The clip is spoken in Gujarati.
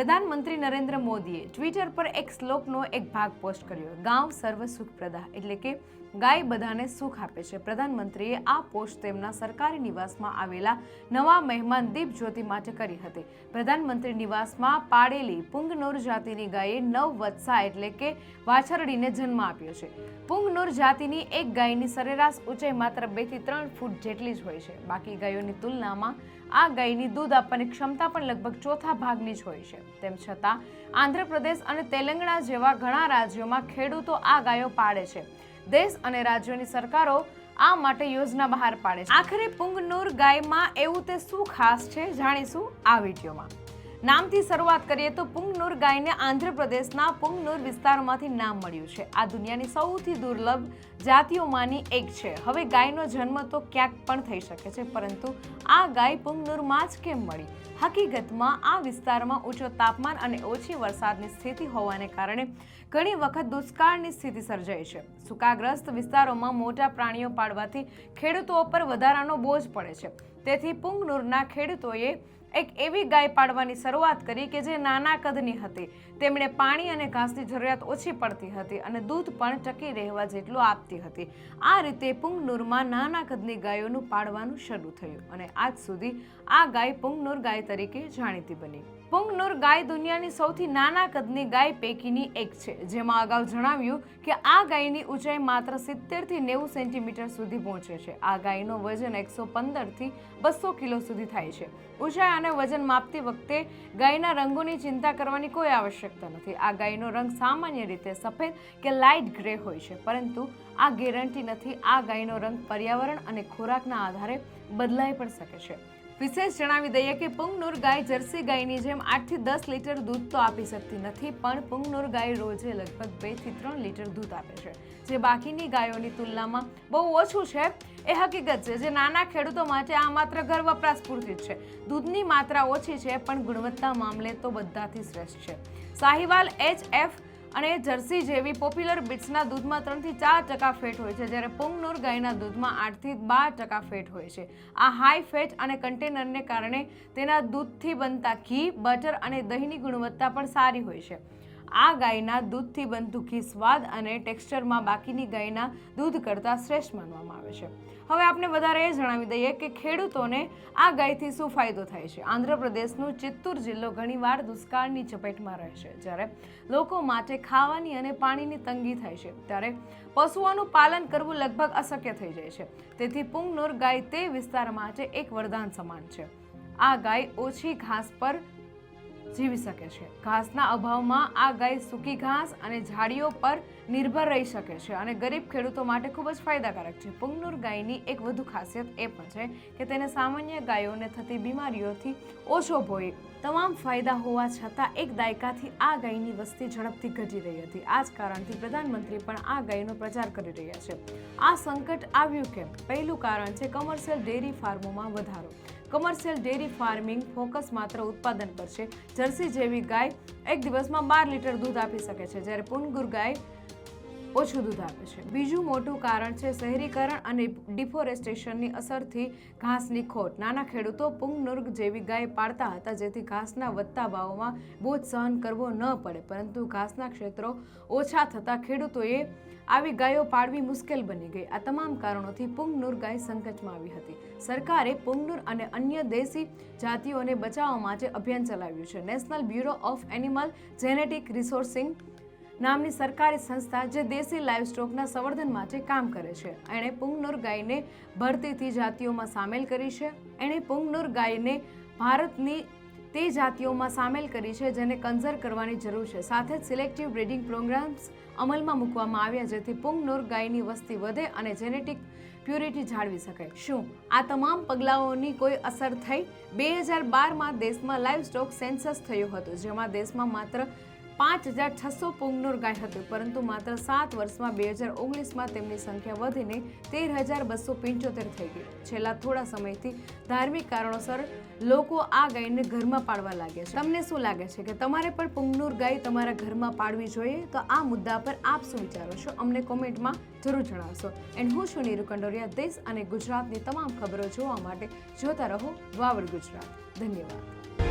પ્રધાનમંત્રી નરેન્દ્ર મોદીએ ટ્વિટર પર એક શ્લોકનો એક ભાગ પોસ્ટ કર્યો. ગાંવ સર્વ સુખપ્રદા એટલે કે ગાય બધાને સુખ આપે છે. પ્રધાનમંત્રીએ આ પોસ્ટ તેમના સરકારી નિવાસમાં આવેલા નવા મહેમાન દીપ જ્યોતિ માટે કરી હતી. પ્રધાનમંત્રી નિવાસમાં પાડેલી પુંગનૂર જાતિની ગાયે નવ વત્સા એટલે કે વાછરડીને જન્મ આપ્યો છે. પુંગનૂર જાતિની એક ગાયની સરેરાશ ઊંચાઈ માત્ર બેથી ત્રણ ફૂટ જેટલી જ હોય છે. બાકી ગાયોની તુલનામાં આ ગાયની દૂધ આપવાની ક્ષમતા પણ લગભગ ચોથા ભાગની જ હોય છે. તેમ છતાં આંધ્રપ્રદેશ અને તેલંગાણા જેવા ઘણા રાજ્યોમાં ખેડૂતો આ ગાયો પાડે છે. દેશ અને રાજ્યોની સરકારો આ માટે યોજના બહાર પાડે છે. આખરે પુંગનુર ગાયમાં એવું તે શું ખાસ છે? જાણીશું આ વિડીયોમાં. નામથી શરૂઆત કરીએ તો પુંગનૂર ગાયને આંધ્રપ્રદેશના પુંગનૂર વિસ્તારમાંથી નામ મળ્યું છે. આ દુનિયાની સૌથી દુર્લભ જાતિઓમાંની એક છે. હવે ગાયનો જન્મ તો ક્યાંક પણ થઈ શકે છે, પરંતુ આ ગાય પુંગનૂરમાં જ કેમ મળી? હકીકતમાં આ વિસ્તારમાં ઊંચો તાપમાન અને ઓછી વરસાદની સ્થિતિ હોવાને કારણે ઘણી વખત દુષ્કાળની સ્થિતિ સર્જાય છે. સુકાગ્રસ્ત વિસ્તારોમાં મોટા પ્રાણીઓ પાડવાથી ખેડૂતો પર વધારાનો બોજ પડે છે. તેથી પુંગનૂરના ખેડૂતોએ એક એવી ગાય પાડવાની શરૂઆત કરી કે જે નાના કદની હતી. તેમણે પાણી અને ઘાસની જરૂરિયાત ઓછી પડતી હતી અને દૂધ પણ ટકી રહેવા જેટલું આપતી હતી. આ રીતે પુંગનૂરમાં નાના કદની ગાયોનું પાડવાનું શરૂ થયું અને આજ સુધી આ ગાય પુંગનુર ગાય તરીકે જાણીતી બની. પુંગનૂર ગાય દુનિયાની સૌથી નાના કદની ગાય પૈકીની એક છે. જેમાં અગાઉ જણાવ્યું કે આ ગાયની ઊંચાઈ માત્ર સિત્તેરથી નેવું સેન્ટીમીટર સુધી પહોંચે છે. આ ગાયનો વજન એકસો પંદરથી બસો કિલો સુધી થાય છે. ઊંચાઈ અને વજન માપતી વખતે ગાયના રંગોની ચિંતા કરવાની કોઈ આવશ્યકતા નથી. આ ગાયનો રંગ સામાન્ય રીતે સફેદ કે લાઇટ ગ્રે હોય છે, પરંતુ આ ગેરંટી નથી આ ગાયનો રંગ પર્યાવરણ અને ખોરાકના આધારે બદલાઈ પણ શકે છે. વિશેષ જણાવી દઈએ કે પુંગનુર ગાય જર્સી ગાયની જેમ આઠથી દસ લીટર દૂધ તો આપી શકતી નથી, પણ પુંગનૂર ગાય રોજે લગભગ બેથી ત્રણ લીટર દૂધ આપે છે. જે બાકીની ગાયોની તુલનામાં બહુ ઓછું છે. એ હકીકત છે, જે નાના ખેડૂતો માટે આ માત્ર ઘર વપરાશ પૂરતી જ છે. દૂધની માત્રા ઓછી છે, પણ ગુણવત્તા મામલે તો બધાથી શ્રેષ્ઠ છે. સાહિવાલ એચ એફ અને જર્સી જેવી પોપ્યુલર બિટ્સના દૂધમાં ત્રણથી ચાર ટકા ફેટ હોય છે, જ્યારે પુંગનુર ગાયના દૂધમાં આઠથી બાર ટકા ફેટ હોય છે. આ હાઈ ફેટ અને કન્ટેનરને કારણે તેના દૂધથી બનતા ઘી બટર અને દહીંની ગુણવત્તા પણ સારી હોય છે. આ ગાયના દૂધથી બનતું ઘી સ્વાદ અને ટેક્સચરમાં બાકીની ગાયના દૂધ કરતાં શ્રેષ્ઠ માનવામાં આવે છે. હવે આપણે વધારે એ જણાવી દઈએ કે ખેડૂતોને આ ગાયથી શું ફાયદો થાય છે? આંધ્રપ્રદેશનું ચિત્તૂર જિલ્લો ઘણીવાર દુષ્કાળની ચપેટમાં રહે છે. જ્યારે લોકો માટે ખાવાની અને પાણીની તંગી થાય છે, ત્યારે પશુઓનું પાલન કરવું લગભગ અશક્ય થઈ જાય છે. તેથી પુંગનુર ગાય તે વિસ્તાર માટે એક વરદાન સમાન છે. આ ગાય ઓછી ઘાસ પર જીવી શકે છે. ઘાસના અભાવમાં આ ગાય સૂકી ઘાસ અને ઝાડીઓ પર નિર્ભર રહી શકે છે અને ગરીબ ખેડૂતો માટે ખૂબ જ ફાયદાકારક છે. પુંગનુર ગાયની એક વધુ ખાસિયત એ પણ છે કે તેને સામાન્ય ગાયોને થતી બીમારીઓથી ઓછો ભોય. તમામ ફાયદા હોવા છતાં એક દાયકાથી આ ગાયની વસ્તી ઝડપથી ઘટી રહી હતી. આ જ કારણથી પ્રધાનમંત્રી પણ આ ગાયનો પ્રચાર કરી રહ્યા છે. આ સંકટ આવ્યું કેમ? પહેલું કારણ છે કમર્શિયલ ડેરી ફાર્મોમાં વધારો. કમર્શિયલ ડેરી ફાર્મિંગ ફોકસ માત્ર ઉત્પાદન પર છે જર્સી જેવી ગાય એક દિવસમાં બાર લીટર દૂધ આપી શકે છે. જ્યારે પુનગુર ગાય ઓછું દૂધ આપે છે. બીજું મોટું કારણ છે શહેરીકરણ અને ડિફોરેસ્ટેશનની અસરથી ઘાસની ખોટ. નાના ખેડૂતો પુંગનુર્ગ જેવી ગાય પાડતા હતા જેથી ઘાસના વધતા ભાવોમાં બોજ સહન કરવો ન પડે. પરંતુ ઘાસના ક્ષેત્રો ઓછા થતાં ખેડૂતોએ આવી ગાયો પાડવી મુશ્કેલ બની ગઈ. આ તમામ કારણોથી પુંગનુર ગાય સંકટમાં આવી હતી. સરકારે પુંગનુર અને અન્ય દેશી જાતિઓને બચાવવા માટે અભિયાન ચલાવ્યું છે. National bureau of animal genetic resourcing નામની સરકારી સંસ્થા જે દેશી લાઇવસ્ટોકના સંવર્ધન માટે કામ કરે છે. એણે પુંગનુર ગાયને ભરતીથી જાતિઓમાં સામેલ કરી છે. એણે પુંગનુર ગાયને ભારતની તે જાતિઓમાં સામેલ કરી છે જેને કન્ઝર્વ કરવાની જરૂર છે. સાથે જ સિલેક્ટિવ બ્રીડિંગ પ્રોગ્રામ્સ અમલમાં મૂકવામાં આવ્યા જેથી પુંગનુર ગાયની વસ્તી વધે અને જેનેટિક પ્યુરિટી જાળવી શકાય શું આ તમામ પગલાઓની કોઈ અસર થઈ? બે હજાર બારમાં દેશમાં લાઇવ સ્ટોક સેન્સસ થયું હતું, જેમાં દેશમાં માત્ર પાંચ હજાર છસો પુંગનુર ગાય હતું, પરંતુ માત્ર સાત વર્ષમાં બે હજાર ઓગણીસમાં તેમની સંખ્યા વધીને તેર હજાર બસો પંચોતેર થઈ ગઈ. છેલ્લા થોડા સમયથી ધાર્મિક કારણોસર લોકો આ ગાયને ઘરમાં પાડવા લાગે છે. તમને શું લાગે છે કે તમારે પણ પુંગનુર ગાય તમારા ઘરમાં પાડવી જોઈએ? તો આ મુદ્દા પર આપ શું વિચારો છો? અમને કોમેન્ટમાં જરૂર જણાવશો. એન્ડ હું છું નીરુ કંડોરિયા, દેશ અને ગુજરાતની તમામ ખબરો જોવા માટે જોતા રહો વાવડ ગુજરાત. ધન્યવાદ.